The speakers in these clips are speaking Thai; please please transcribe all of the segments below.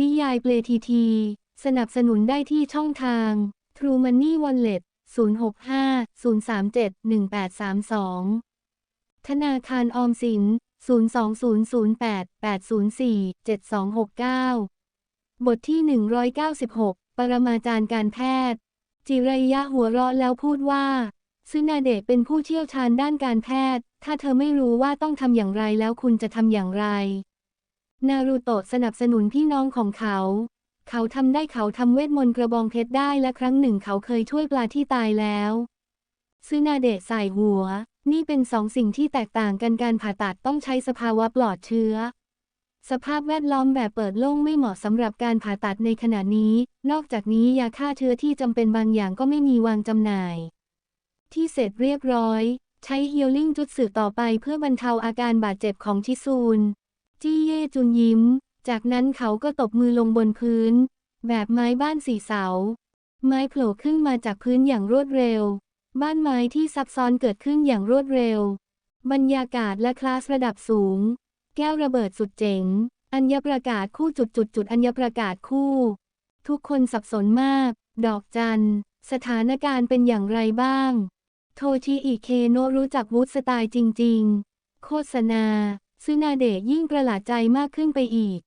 นิยายเปลทีที สนับสนุนได้ที่ช่องทาง True Money Wallet 065-037-1832 ธนาคารออมสิน 02008-804-7269 บทที่ 196 ปรมาจารย์การแพทย์ จิรยะหัวเราะแล้วพูดว่า ซึนาเดะเป็นผู้เชี่ยวชาญด้านการแพทย์ ถ้าเธอไม่รู้ว่าต้องทำอย่างไรแล้วคุณจะทำอย่างไร นารูโตะสนับสนุนพี่น้องของเขา เขาทำได้เขาทำเวทมนต์กระบองเพชรได้และครั้งหนึ่งเขาเคยช่วยปลาที่ตายแล้วซึนาเดะใส่หัว นี่เป็นสองสิ่งที่แตกต่างกันการผ่าตัดต้องใช้สภาวะปลอดเชื้อ สภาพแวดล้อมแบบเปิดโล่งไม่เหมาะสำหรับการผ่าตัดในขณะนี้ นอกจากนี้ยาฆ่าเชื้อที่จำเป็นบางอย่างก็ไม่มีวางจำหน่าย ที่เสร็จเรียบร้อย ใช้ฮีลลิ่งจุดสื่อต่อไปเพื่อบรรเทาอาการบาดเจ็บของชิซูน จี้เย่จุนยิ้ม จากนั้นเขาก็ตบมือลงบนพื้น แบบไม้บ้านสี่เสา ไม้โผล่ขึ้นมาจากพื้นอย่างรวดเร็ว บ้านไม้ที่ซับซ้อนเกิดขึ้นอย่างรวดเร็ว บรรยากาศและคลาสระดับสูง แก้วระเบิดสุดเจ๋ง อัญญประกาศคู่จุดจุดจุดอัญญประกาศคู่ ทุกคนสับสนมาก ดอกจัน สถานการณ์เป็นอย่างไรบ้าง โทชิอิเคโนะรู้จักวูดสไตล์จริง ๆ โฆษณา ซึนาเดะยิ่งประหลาดใจมากขึ้นไปอีก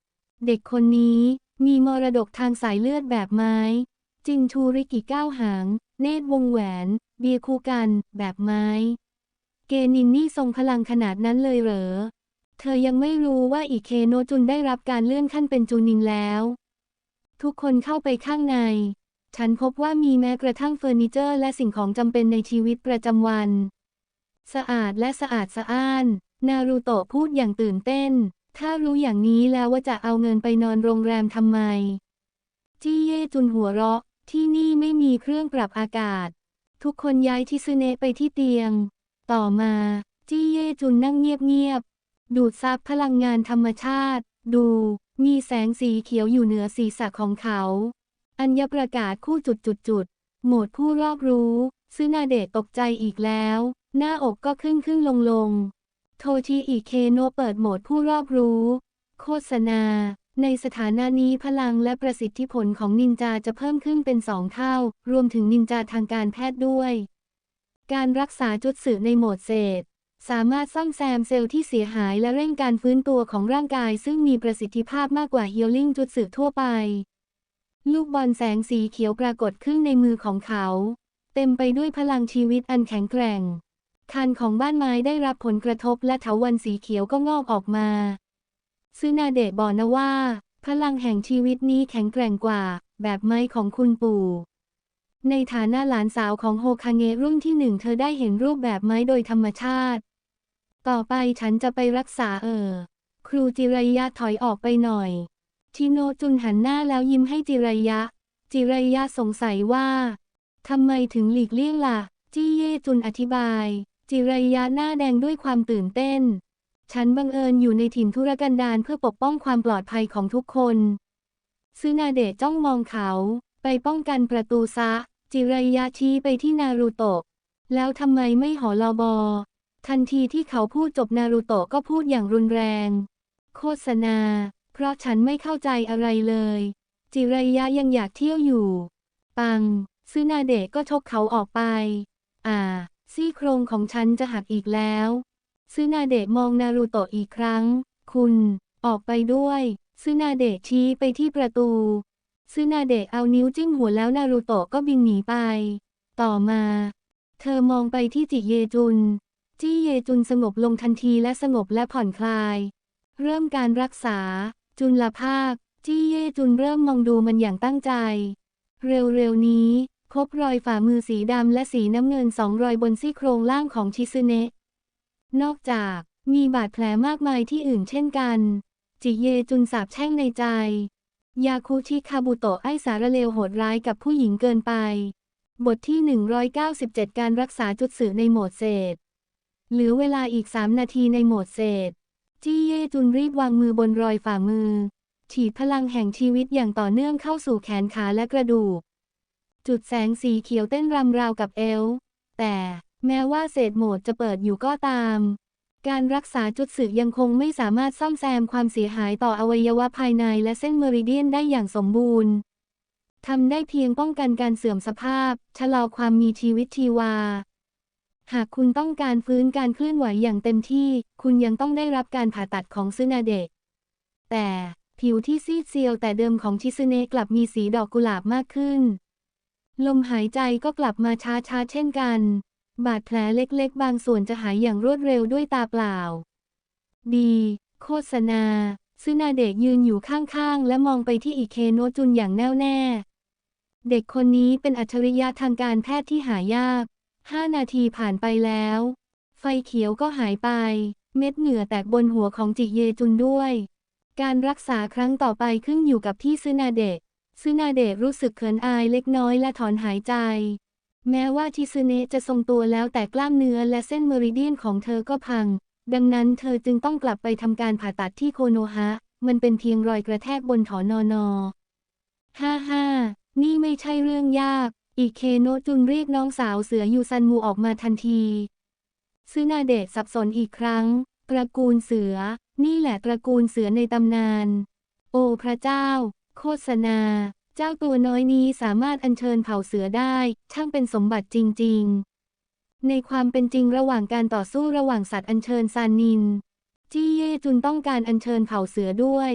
เด็กคนนี้มีมรดกทางสายเลือดแบบไม้ จินชูริกิก้าวหาง เนตรวงแหวน เบียคูกัน แบบไม้ เกนินนี่ทรงพลังขนาดนั้นเลยเหรอ เธอยังไม่รู้ว่าอิเคโนจุนได้รับการเลื่อนขั้นเป็นจูนินแล้ว ทุกคนเข้าไปข้างใน ฉันพบว่ามีแม้กระทั่งเฟอร์นิเจอร์และสิ่งของจำเป็นในชีวิตประจำวัน สะอาดและสะอาดสะอ้าน นารูโตะพูดอย่างตื่นเต้น ถ้ารู้อย่างนี้แล้วว่าจะเอาเงินไปนอนโรงแรมทำไม จี้เย่จุนหัวเราะ ที่นี่ไม่มีเครื่องปรับอากาศ ทุกคนย้ายชิซึเนะไปที่เตียง ต่อมา จี้เย่จุนนั่งเงียบๆ ดูดซับพลังงานธรรมชาติ ดู มีแสงสีเขียวอยู่เหนือศีรษะของเขา อัญญประกาศคู่จุดจุดจุดๆโหมดผู้รอบรู้ซึนาเดะตกใจอีกแล้ว หน้าอกก็ขึ้นขึ้นลงลงๆ โทชิอิเคโนะเปิดโหมดผู้รอบรู้ โฆษณา ในสถานะนี้พลังและประสิทธิผลของนินจาจะเพิ่มขึ้นเป็นสองเท่า รวมถึงนินจาทางการแพทย์ด้วย การรักษาจุดสื่อในโหมดเศษ สามารถซ่อมแซมเซลล์ที่เสียหายและเร่งการฟื้นตัวของร่างกาย ซึ่งมีประสิทธิภาพมากกว่าฮีลลิ่งจุดสื่อทั่วไป ลูกบอลแสงสีเขียวปรากฏขึ้นในมือของเขา เต็มไปด้วยพลังชีวิตอันแข็งแกร่ง คันของบ้านไม้ได้รับผลกระทบและเถาวันสีเขียวก็งอกออกมาซึนาเดะบอกนะว่า พลังแห่งชีวิตนี้แข็งแกร่งกว่า แบบไม้ของคุณปู่ ในฐานะหลานสาวของโฮคาเงะรุ่นที่หนึ่งเธอได้เห็นรูปแบบไม้โดยธรรมชาติ ต่อไปฉันจะไปรักษาเออ ครูจิรยะถอยออกไปหน่อย ชิโนจุนหันหน้าแล้วยิ้มให้จิรยะ จิรยะสงสัยว่าทำไมถึงหลีกเลี่ยงล่ะ จี้เย่จุนอธิบาย จิรยะหน้าแดงด้วยความตื่นเต้น ฉันบังเอิญอยู่ในถิ่นทุรกันดารเพื่อปกป้องความปลอดภัยของทุกคนซึนาเดะจ้องมองเขา ไปป้องกันประตูซะ จิรยะชี้ไปที่นารูโตะ แล้วทำไมไม่หอลอบอ ทันทีที่เขาพูดจบนารูโตะก็พูดอย่างรุนแรง โฆษณา เพราะฉันไม่เข้าใจอะไรเลย จิรยะยังอยากเที่ยวอยู่ ปังซึนาเดะก็ชกเขาออกไป อ่า ซี่โครงของฉันจะหักอีกแล้วซึนาเดะมองนารูโตะอีกครั้ง คุณ ออกไปด้วยซึนาเดะชี้ไปที่ประตูซึนาเดะเอานิ้วจิ้มหัวแล้วนารูโตะก็บินหนีไป ต่อมา เธอมองไปที่จิเยจุน จี้เยจุนสงบลงทันทีและสงบและผ่อนคลาย เริ่มการรักษา จุนละภาค จี้เยจุนเริ่มมองดูมันอย่างตั้งใจ เร็วๆนี้ พบรอยฝ่ามือสีดำและสีน้ำเงินสองรอยบนซี่โครงล่างของชิซึเนะนอกจากมีบาดแผลมากมายที่อื่นเช่นกัน จิเยจุนสาบแช่งในใจ ยาคุชิคาบุโตะไอสารเลวโหดร้ายกับผู้หญิงเกินไป บทที่ 197 การรักษาจุดสื่อในโหมดเศษ เหลือเวลาอีก 3 นาทีในโหมดเศษจีเยจุนรีบวางมือบนรอยฝ่ามือ ฉีดพลังแห่งชีวิตอย่างต่อเนื่องเข้าสู่แขนขาและกระดูก จุดแสงสีเขียวเต้นรำราวกับเอล แต่แม้ว่าเศษโหมดจะเปิดอยู่ก็ตาม การรักษาจุดสึยังคงไม่สามารถซ่อมแซมความเสียหายต่ออวัยวะภายในและเส้นเมริเดียนได้อย่างสมบูรณ์ทำได้เพียงป้องกันการเสื่อมสภาพ ชะลอความมีชีวิตชีวา หากคุณต้องการฟื้นการเคลื่อนไหวอย่างเต็มที่ คุณยังต้องได้รับการผ่าตัดของซึนาเดะแต่ผิวที่ซีดเซียวแต่เดิมของชิซึเนะกลับมีสีดอกกุหลาบมากขึ้น ลมหายใจก็กลับมาช้าๆเช่นกัน บาดแผลเล็กๆ บางส่วนจะหายอย่างรวดเร็วด้วยตาเปล่า ดี โฆษณาซึนาเดะยืนอยู่ข้างๆ และมองไปที่อิเคโนจุนอย่างแน่วแน่ เด็กคนนี้เป็นอัจฉริยะทางการแพทย์ที่หายาก ห้านาทีผ่านไปแล้ว ไฟเขียวก็หายไป เม็ดเหงื่อแตกบนหัวของจิเยจุนด้วย การรักษาครั้งต่อไปขึ้นอยู่กับที่ซึนาเดะ ซึนาเดะรู้สึกเขินอายเล็กน้อยและถอนหายใจ แม้ว่าชิซึเนะจะทรงตัวแล้วแต่กล้ามเนื้อและเส้นเมริเดียนของเธอก็พัง ดังนั้นเธอจึงต้องกลับไปทำการผ่าตัดที่โคโนฮะ มันเป็นเพียงรอยกระแทกบนถอนอนอฮ่าฮ่านี่ไม่ใช่เรื่องยาก อีเคโนะจุนเรียกน้องสาวเสือยูซันมูออกมาทันทีซึนาเดะสับสนอีกครั้ง ตระกูลเสือ นี่แหละตระกูลเสือในตำนาน โอ้พระเจ้า โฆษณา เจ้าตัวน้อยนี้สามารถอัญเชิญเผ่าเสือได้ ช่างเป็นสมบัติจริง ๆ ในความเป็นจริงระหว่างการต่อสู้ระหว่างสัตว์อัญเชิญซานนิน จี้เย่จุนต้องการอัญเชิญเผ่าเสือด้วย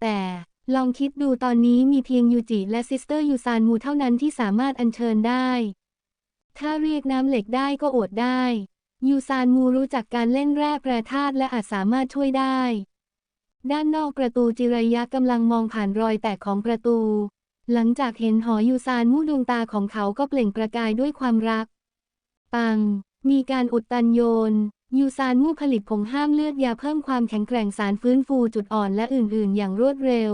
แต่ลองคิดดูตอนนี้มีเพียงยูจิและซิสเตอร์ยูซานมูเท่านั้นที่สามารถอัญเชิญได้ ถ้าเรียกน้ำเหล็กได้ก็อดได้ ยูซานมูรู้จักการเล่นแร่แปรธาตุและอาจสามารถช่วยได้ ด้านนอกประตูจิรยะกำลังมองผ่านรอยแตกของประตู หลังจากเห็นหอยูซานมูดวงตาของเขาก็เปล่งประกายด้วยความรัก ปัง มีการอุดตันโยน ยูซานมูผลิตผงห้ามเลือดยาเพิ่มความแข็งแกร่งสารฟื้นฟูจุดอ่อนและอื่นๆ อย่างรวดเร็ว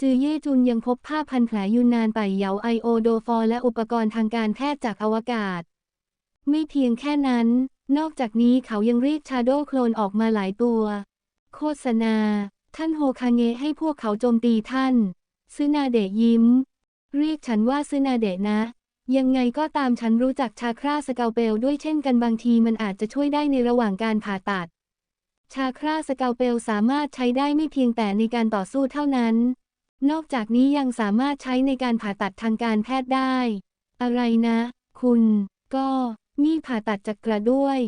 จือเย่จุนยังพบผ้าพันแผลยูนานไปเหยาไอโอโดฟอร์และอุปกรณ์ทางการแพทย์จากอวกาศ ไม่เพียงแค่นั้น นอกจากนี้เขายังเรียกชาโดโคลนออกมาหลายตัว โฆษณา ท่านโฮคาเงะให้พวกเขาโจมตีท่านซึนาเดะยิ้ม เรียกฉันว่าซึนาเดะนะ ยังไงก็ตามฉันรู้จักชาคราสเกาเปลด้วยเช่นกันบางทีมันอาจจะช่วยได้ในระหว่างการผ่าตัด ชาคราสเกาเปลสามารถใช้ได้ไม่เพียงแต่ในการต่อสู้เท่านั้น นอกจากนี้ยังสามารถใช้ในการผ่าตัดทางการแพทย์ได้ อะไรนะ คุณ ก็นี่ผ่าตัดจักระด้วย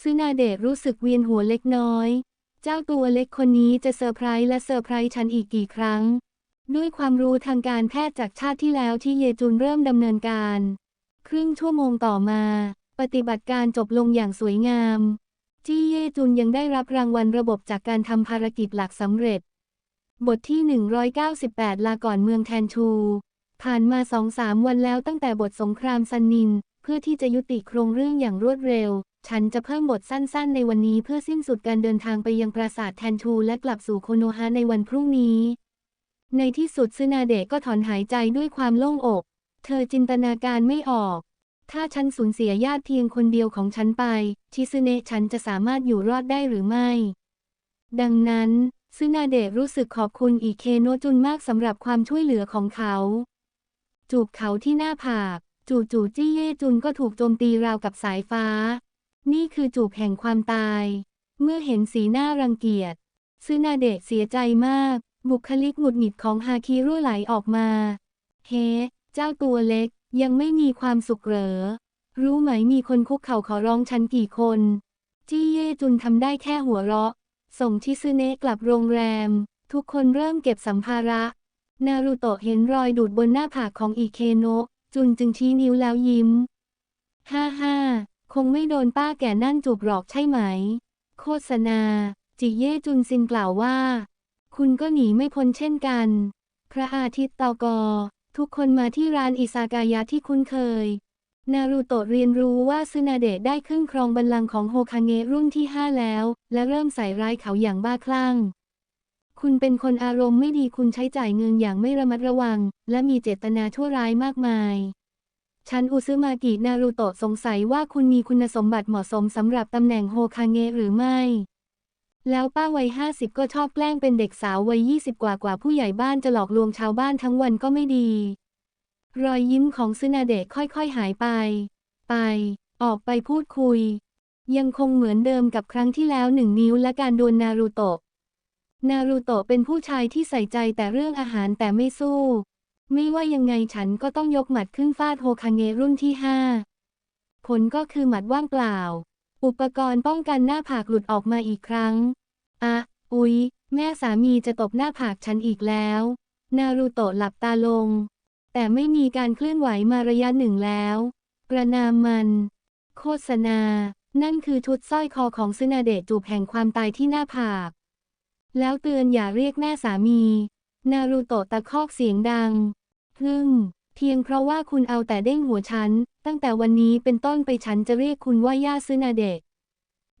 ซึนาเดะรู้สึกเวียนหัวเล็กน้อย เจ้าตัวเล็กคนนี้จะเซอร์ไพรส์และเซอร์ไพรส์ฉันอีกกี่ครั้ง ด้วยความรู้ทางการแพทย์จากชาติที่แล้วที่เยจุนเริ่มดำเนินการ ครึ่งชั่วโมงต่อมา ปฏิบัติการจบลงอย่างสวยงาม จี้เยจุนยังได้รับรางวัลระบบจากการทำภารกิจหลักสำเร็จ บทที่ 198 ลาก่อนเมืองแทนชู ผ่านมาสองสามวันแล้วตั้งแต่บทสงครามซันนิน เพื่อที่จะยุติโครงเรื่องอย่างรวดเร็ว ฉันจะเพิ่มบทสั้นๆ ในวันนี้เพื่อสิ้นสุดการเดินทางไปยังปราสาทแทนชูและกลับสู่โคโนฮะในวันพรุ่งนี้ ในที่สุดซึนาเดะก็ถอนหายใจด้วยความโล่งอก เธอจินตนาการไม่ออก ถ้าฉันสูญเสียญาติเพียงคนเดียวของฉันไป ชิซึเนะฉันจะสามารถอยู่รอดได้หรือไม่ ดังนั้นซึนาเดะรู้สึกขอบคุณอีเคโนจุนมากสำหรับความช่วยเหลือของเขา จูบเขาที่หน้าผาก จูจูจี้เย่จุนก็ถูกโจมตีราวกับสายฟ้า นี่คือจูบแห่งความตาย เมื่อเห็นสีหน้ารังเกียจซึนาเดะเสียใจมาก บุคลิกหงุดหงิดของฮาคิรั่วไหลออกมา เฮ้ เจ้าตัวเล็กยังไม่มีความสุขเหรอ รู้ไหมมีคนคุกเข่าขอร้องฉันกี่คน จี้เย่จุนทำได้แค่หัวเราะ ส่งชิซึเนะกลับโรงแรม ทุกคนเริ่มเก็บสัมภาระ นารูโตะเห็นรอยดูดบนหน้าผากของอิเคโนะ จุนจึงชี้นิ้วแล้วยิ้ม ฮ่าฮ่า คงไม่โดนป้าแก่นั่นจูบหรอกใช่ไหม โฆษณา จิเย่จุนซินกล่าวว่า คุณก็หนีไม่พ้นเช่นกัน พระอาทิตย์ตอกอ ทุกคนมาที่ร้านอิซากายะที่คุ้นเคย นารูโตะเรียนรู้ว่าซึนาเดะได้ขึ้นครองบัลลังก์ของโฮคาเงะรุ่นที่5แล้ว และเริ่มใส่ร้ายเขาอย่างบ้าคลั่งคุณเป็นคนอารมณ์ไม่ดีคุณใช้จ่ายเงินอย่างไม่ระมัดระวัง และมีเจตนาชั่วร้ายมากมาย ฉันอุซึมากินารูโตะสงสัยว่าคุณมีคุณสมบัติเหมาะสมสำหรับตำแหน่งโฮคาเงะหรือไม่ แล้วป้าวัยห้าสิบก็ชอบแกล้งเป็นเด็กสาววัยยี่สิบกว่ากว่าผู้ใหญ่บ้านจะหลอกลวงชาวบ้านทั้งวันก็ไม่ดี รอยยิ้มของซึนาเดะค่อยๆหายไป ไป ออกไปพูดคุย ยังคงเหมือนเดิมกับครั้งที่แล้วหนึ่งนิ้วและการโดนนารูโตะ นารูโตะเป็นผู้ชายที่ใส่ใจแต่เรื่องอาหารแต่ไม่สู้ ไม่ว่ายังไงฉันก็ต้องยกหมัดขึ้นฟาดโฮคาเงะรุ่นที่ห้าผลก็คือหมัดว่างเปล่า อุปกรณ์ป้องกันหน้าผากหลุดออกมาอีกครั้ง อะอุ๊ย แม่สามีจะตบหน้าผากฉันอีกแล้ว นารูโตะหลับตาลง แต่ไม่มีการเคลื่อนไหวมาระยะหนึ่งแล้ว ประนามมัน โฆษณา นั่นคือชุดสร้อยคอของซึนาเดะจูบแห่งความตายที่หน้าผาก แล้วเตือนอย่าเรียกแม่สามี นารูโตะตะคอกเสียงดัง พึ่ง เพียงเพราะว่าคุณเอาแต่เด้งหัวฉัน ตั้งแต่วันนี้เป็นต้นไปฉันจะเรียกคุณว่าย่าซึนาเดะ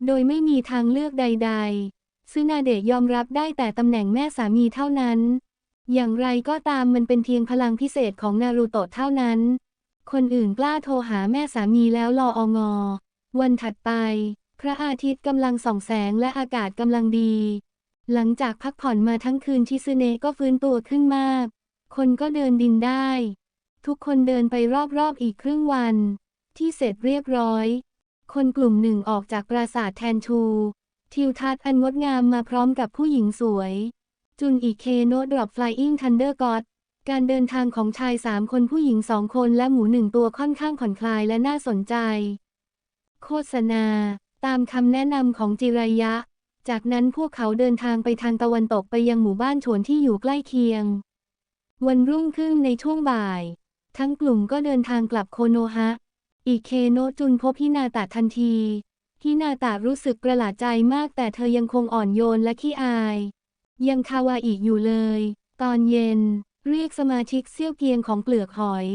โดยไม่มีทางเลือกใด ๆ ซึนาเดะยอมรับได้แต่ตำแหน่งแม่สามีเท่านั้น อย่างไรก็ตามมันเป็นเพียงพลังพิเศษของนารูโตะเท่านั้น คนอื่นกล้าโทรหาแม่สามีแล้วรอองอ วันถัดไป พระอาทิตย์กำลังส่องแสงและอากาศกำลังดี หลังจากพักผ่อนมาทั้งคืนชิซึเนะก็ฟื้นตัวขึ้นมาก คนก็เดินดินได้ ทุกคนเดินไปรอบๆอีกครึ่งวัน ที่เสร็จเรียบร้อย คนกลุ่มหนึ่งออกจากปราสาทแทนชู ทิวทัศน์อันงดงามมาพร้อมกับผู้หญิงสวย จุนอีเคโนดรอปฟลายอิงทันเดอร์กอดการเดินทางของชายสามคนผู้หญิงสองคนและหมูหนึ่งตัวค่อนข้างผ่อนคลายและน่าสนใจ โฆษณา ตามคำแนะนำของจิรายะ จากนั้นพวกเขาเดินทางไปทางตะวันตกไปยังหมู่บ้านโฉวนที่อยู่ใกล้เคียง วันรุ่งขึ้นในช่วงบ่าย ทั้งกลุ่มก็เดินทางกลับโคโนฮะอีเคโนะจุนพบฮินาตะทันที ฮินาตะรู้สึกประหลาดใจมากแต่เธอยังคงอ่อนโยนและขี้อาย ยังคาวาอีกอยู่เลย ตอนเย็น เรียกสมาชิกเซี่ยวเกียงของเปลือกหอย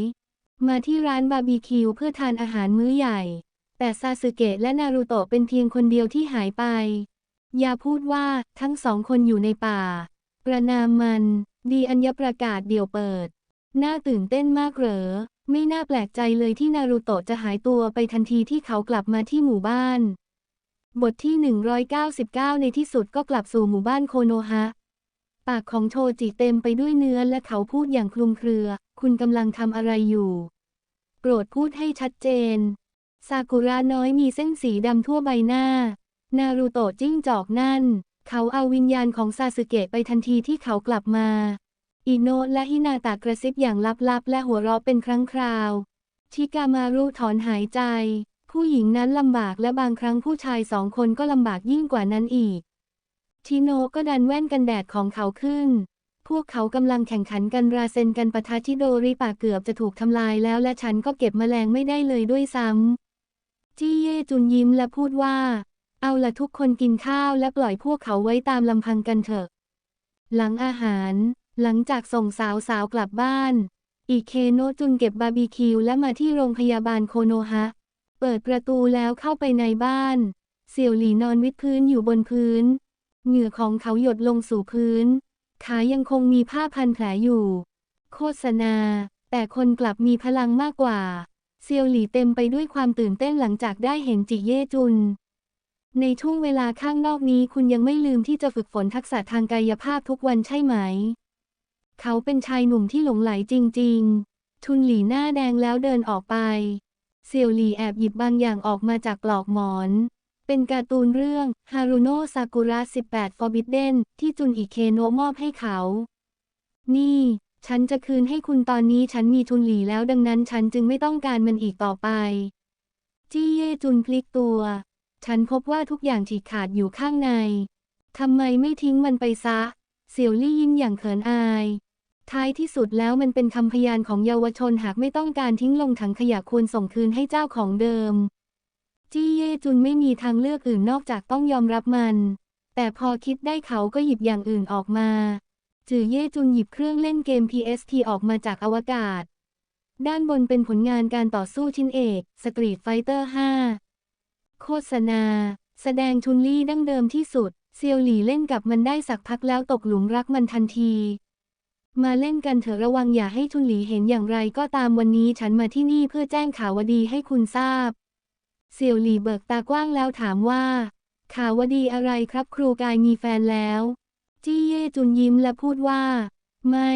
มาที่ร้านบาร์บีคิวเพื่อทานอาหารมื้อใหญ่ แต่ซาสึเกะและนารูโตะเป็นเพียงคนเดียวที่หายไป อย่าพูดว่าทั้งสองคนอยู่ในป่า ประนามมัน ดีอัญญประกาศเดี่ยวเปิด น่าตื่นเต้นมากเหรอ ไม่น่าแปลกใจเลยที่นารูโตะจะหายตัวไปทันทีที่เขากลับมาที่หมู่บ้าน บทที่ 199 ในที่สุดก็กลับสู่หมู่บ้านโคโนฮะ ปากของโชจิเต็มไปด้วยเนื้อและเขาพูดอย่างคลุมเครือ คุณกำลังทำอะไรอยู่ โปรดพูดให้ชัดเจน ซากุระน้อยมีเส้นสีดำทั่วใบหน้า นารูโตะจิ้งจอกนั่น เขาเอาวิญญาณของซาสึเกะไปทันทีที่เขากลับมา อิโนะและฮินาตะกระซิบอย่างลับๆ และหัวเราะเป็นครั้งคราว ชิกามารุถอนหายใจ ผู้หญิงนั้นลำบากและบางครั้งผู้ชายสองคนก็ลำบากยิ่งกว่านั้นอีก ชิโนะก็ดันแว่นกันแดดของเขาขึ้น พวกเขากำลังแข่งขันกันราเซนกันปะทะชิโดริปากเกือบจะถูกทำลายแล้วและฉันก็เก็บแมลงไม่ได้เลยด้วยซ้ำจี้เย่จุนยิ้มและพูดว่า เอาละทุกคนกินข้าวและปล่อยพวกเขาไว้ตามลำพังกันเถอะ หลังอาหาร หลังจากส่งสาวสาวๆกลับบ้าน อีเคโนะจุนเก็บบาร์บีคิวและมาที่โรงพยาบาลโคโนฮะ เปิดประตูแล้วเข้าไปในบ้านเสี่ยวหลีนอนวิดพื้นอยู่บนพื้น เหงื่อของเขาหยดลงสู่พื้น ขายังคงมีผ้าพันแผลอยู่ โฆษณา แต่คนกลับมีพลังมากกว่า เซียวหลีเต็มไปด้วยความตื่นเต้นหลังจากได้เห็นจิเย่จุน ในช่วงเวลาข้างนอกนี้คุณยังไม่ลืมที่จะฝึกฝนทักษะทางกายภาพทุกวันใช่ไหม เขาเป็นชายหนุ่มที่หลงไหลจริงๆทุนหลี่หน้าแดงแล้วเดินออกไป เซียวหลี่แอบหยิบบางอย่างออกมาจากปลอกหมอน เป็นการ์ตูนเรื่องฮารุโนะซากุระ18 Forbidden ที่จุนอิเคโนะมอบให้เขา นี่ ฉันจะคืนให้คุณตอนนี้ฉันมีทุนหลีแล้วดังนั้นฉันจึงไม่ต้องการมันอีกต่อไป จี้เย่จุนพลิกตัว ฉันพบว่าทุกอย่างฉีกขาดอยู่ข้างใน ทำไมไม่ทิ้งมันไปซะ เสี่ยวลี่ยิ้มอย่างเขินอาย ท้ายที่สุดแล้วมันเป็นคำพยานของเยาวชนหากไม่ต้องการทิ้งลงถังขยะควรส่งคืนให้เจ้าของเดิม จี้เย่จุนไม่มีทางเลือกอื่นนอกจากต้องยอมรับมัน แต่พอคิดได้เขาก็หยิบอย่างอื่นออกมา จือเย่จุนหยิบเครื่องเล่นเกม PST ออกมาจากอวกาศ ด้านบนเป็นผลงานการต่อสู้ชิ้นเอก Street Fighter 5 โฆษณา แสดงชุนลี่ดั้งเดิมที่สุด เซียวหลี่เล่นกับมันได้สักพักแล้วตกหลุมรักมันทันที มาเล่นกันเถอะระวังอย่าให้ชุนหลี่เห็นอย่างไรก็ตามวันนี้ฉันมาที่นี่เพื่อแจ้งข่าวดีให้คุณทราบเสี่ยวหลี่เบิกตากว้างแล้วถามว่า ข่าววดีอะไรครับครูกายมีแฟนแล้ว จี้เย่จุนยิ้มและพูดว่า ไม่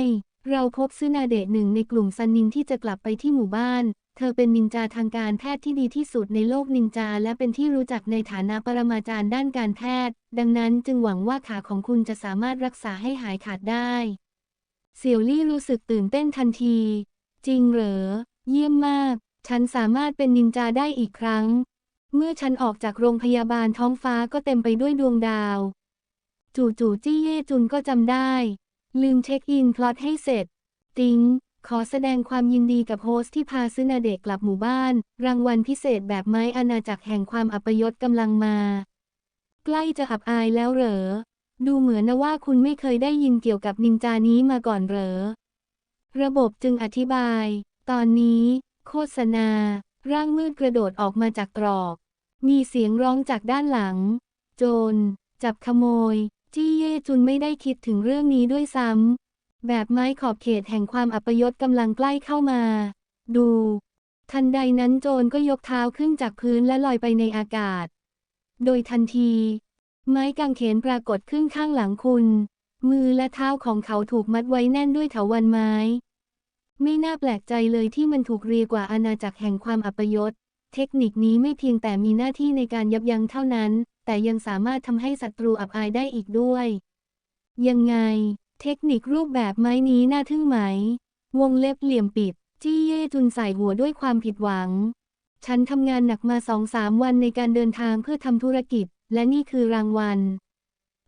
เราพบซึนาเดะหนึ่งในกลุ่มซันนินที่จะกลับไปที่หมู่บ้าน เธอเป็นนินจาทางการแพทย์ที่ดีที่สุดในโลกนินจาและเป็นที่รู้จักในฐานะปรมาจารย์ด้านการแพทย์ ดังนั้นจึงหวังว่าขาของคุณจะสามารถรักษาให้หายขาดได้ เสี่ยวลี่รู้สึกตื่นเต้นทันที จริงเหรอ เยี่ยมมาก ฉันสามารถเป็นนินจาได้อีกครั้ง เมื่อฉันออกจากโรงพยาบาลท้องฟ้าก็เต็มไปด้วยดวงดาว จู่ๆจี้เย่จุนก็จำได้ ลืมเช็คอินพลอตให้เสร็จ ติง ขอแสดงความยินดีกับโฮสที่พาซึนาเดะกลับหมู่บ้าน รางวัลพิเศษแบบไม้อาณาจักรแห่งความอัปยศกำลังมา ใกล้จะอับอายแล้วเหรอ ดูเหมือนนะว่าคุณไม่เคยได้ยินเกี่ยวกับนินจานี้มาก่อนเหรอ ระบบจึงอธิบาย ตอนนี้ โฆษณา ร่างมืดกระโดดออกมาจากตรอก มีเสียงร้องจากด้านหลัง โจร จับขโมย จี้เย่จุนไม่ได้คิดถึงเรื่องนี้ด้วยซ้ำ แบบไม้ขอบเขตแห่งความอัปยศกำลังใกล้เข้ามา ดู ทันใดนั้นโจรก็ยกเท้าขึ้นจากพื้นและลอยไปในอากาศ โดยทันที ไม้กางเขนปรากฏขึ้นข้างหลังคุณ มือและเท้าของเขาถูกมัดไว้แน่นด้วยเถาวัลย์ไม้ ไม่น่าแปลกใจเลยที่มันถูกเรียกว่าอาณาจักรแห่งความอัปยศ เทคนิคนี้ไม่เพียงแต่มีหน้าที่ในการยับยั้งเท่านั้น แต่ยังสามารถทำให้ศัตรูอับอายได้อีกด้วย ยังไง เทคนิครูปแบบไม้นี้น่าทึ่งไหม วงเล็บเหลี่ยมปิด จี้เย่จุนใส่หัวด้วยความผิดหวัง ฉันทำงานหนักมาสองสามวันในการเดินทางเพื่อทำธุรกิจ และนี่คือรางวัล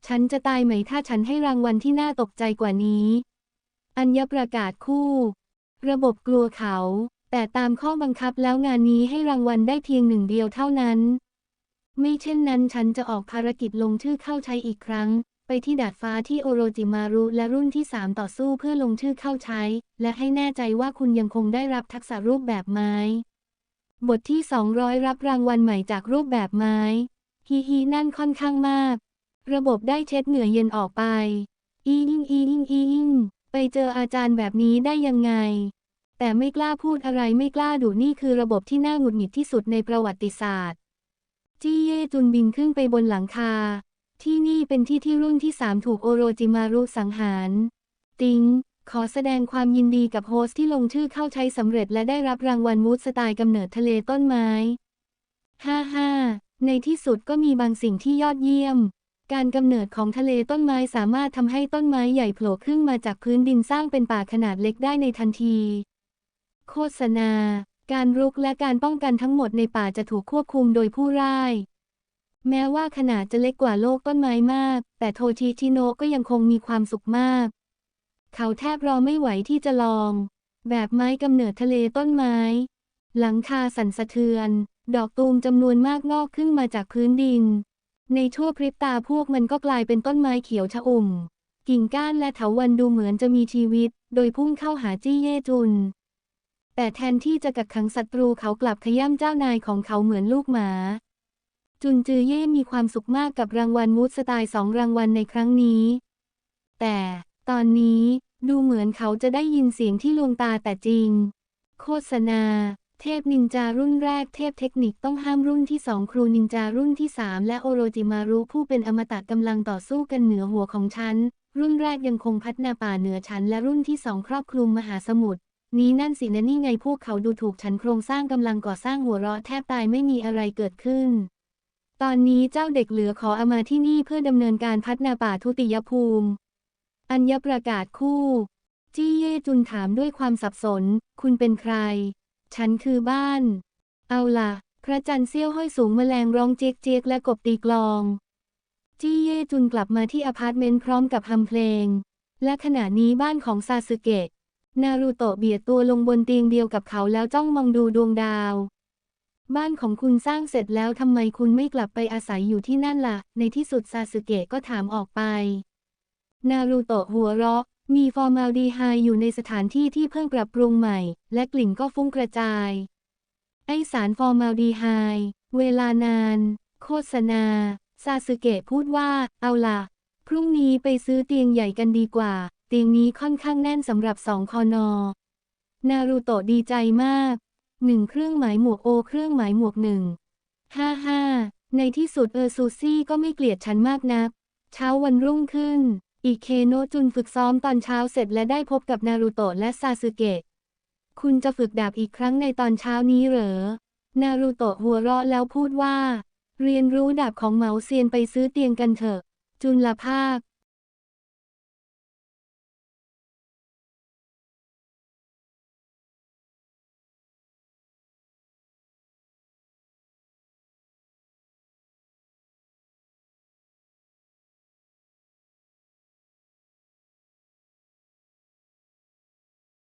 ฉันจะตายไหมถ้าฉันให้รางวัลที่น่าตกใจกว่านี้ อัญญประกาศคู่ ระบบกลัวเขา แต่ตามข้อบังคับแล้วงานนี้ให้รางวัลได้เพียงหนึ่งเดียวเท่านั้น ไม่เช่นนั้นฉันจะออกภารกิจลงชื่อเข้าใช้อีกครั้ง ไปที่ดาดฟ้าที่โอโรจิมารุและรุ่นที่ 3 ต่อสู้เพื่อลงชื่อเข้าใช้ และให้แน่ใจว่าคุณยังคงได้รับทักษะรูปแบบไม้ บทที่ 200 รับรางวัลใหม่จากรูปแบบไม้ ฮีฮีนั่นค่อนข้างมาก ระบบได้เช็ดเหงื่อเย็นออกไป อีอิงอีอิงอีอิงไปเจออาจารย์แบบนี้ได้ยังไง แต่ไม่กล้าพูดอะไรไม่กล้าดูนี่คือระบบที่น่าหงุดหงิดที่สุดในประวัติศาสตร์ จี้เย่จุนบินขึ้นไปบนหลังคา ที่นี่เป็นที่ที่รุ่นที่สามถูกโอโรจิมารุสังหาร ติง ขอแสดงความยินดีกับโฮสที่ลงชื่อเข้าใช้สำเร็จและได้รับรางวัลมูดสไตล์กำเนิดทะเลต้นไม้ฮ่าฮ่าในที่สุดก็มีบางสิ่งที่ยอดเยี่ยม การกำเนิดของทะเลต้นไม้สามารถทำให้ต้นไม้ใหญ่โผล่ขึ้นมาจากพื้นดินสร้างเป็นป่าขนาดเล็กได้ในทันที โฆษณา การรุกและการป้องกันทั้งหมดในป่าจะถูกควบคุมโดยผู้ร่าย แม้ว่าขนาดจะเล็กกว่าโลกต้นไม้มาก แต่โทชิชิโนะก็ยังคงมีความสุขมาก เขาแทบรอไม่ไหวที่จะลอง แบบไม้กำเนิดทะเลต้นไม้ หลังคาสั่นสะเทือน ดอกตูมจำนวนมากงอกขึ้นมาจากพื้นดิน ในชั่วพริบตาพวกมันก็กลายเป็นต้นไม้เขียวชอุ่ม กิ่งก้านและเถาวัลย์ดูเหมือนจะมีชีวิต โดยพุ่งเข้าหาจี้เย่จุน แต่แทนที่จะกักขังศัตรูเขากลับขย้ำเจ้านายของเขาเหมือนลูกหมา จุนจือเย่มีความสุขมากกับรางวัลมูดสไตล์สองรางวัลในครั้งนี้ แต่ตอนนี้ดูเหมือนเขาจะได้ยินเสียงที่ลวงตาแต่จริง โฆษณา เทพนินจารุ่นแรกเทพเทคนิคต้องห้ามรุ่นที่สองครูนินจารุ่นที่สามและโอโรจิมารุผู้เป็นอมตะกำลังต่อสู้กันเหนือหัวของฉัน รุ่นแรกยังคงพัฒนาป่าเหนือฉัน และรุ่นที่สองครอบคลุมมหาสมุทรนี้นั่นสินะนี่ไงพวกเขาดูถูกฉันโครงสร้างกำลังก่อสร้างหัวเราะแทบตายไม่มีอะไรเกิดขึ้น ตอนนี้เจ้าเด็กเหลือขอเอามาที่นี่เพื่อดำเนินการพัฒนาป่าทุติยภูมิ อัญญประกาศคู่ จี้เย่จุนถามด้วยความสับสน คุณเป็นใคร ฉันคือบ้าน เอาล่ะ พระจันทร์เสี้ยวห้อยสูงแมลงร้องเจ๊กเจ๊กและกบตีกลอง จี้เย่จุนกลับมาที่อพาร์ตเมนต์พร้อมกับฮัมเพลง และขณะนี้บ้านของซาสึเกะ นารูโตะเบียดตัวลงบนเตียงเดียวกับเขาแล้วจ้องมองดูดวงดาว บ้านของคุณสร้างเสร็จแล้วทำไมคุณไม่กลับไปอาศัยอยู่ที่นั่นล่ะ ในที่สุดซาสึเกะก็ถามออกไป นารูโตะหัวเราะ มีฟอร์มาลดีไฮด์อยู่ในสถานที่ที่เพิ่งปรับปรุงใหม่ และกลิ่นก็ฟุ้งกระจาย ไอสารฟอร์มาลดีไฮด์เวลานาน โฆษณา ซาสึเกะพูดว่า เอาล่ะ พรุ่งนี้ไปซื้อเตียงใหญ่กันดีกว่า เตียงนี้ค่อนข้างแน่นสำหรับสองคอนอ นารูโตะดีใจมาก หนึ่งเครื่องหมายหมวกโอเครื่องหมายหมวกหนึ่งห้าห้าในที่สุดเออซูซี่ก็ไม่เกลียดฉันมากนัก เช้าวันรุ่งขึ้นอิเคโนจุนฝึกซ้อมตอนเช้าเสร็จและได้พบกับนารูโตะและซาสึเกะ คุณจะฝึกดาบอีกครั้งในตอนเช้านี้เหรอ นารูโตะหัวเราะแล้วพูดว่า เรียนรู้ดาบของเหมาเซียนไปซื้อเตียงกันเถอะ จุลภาค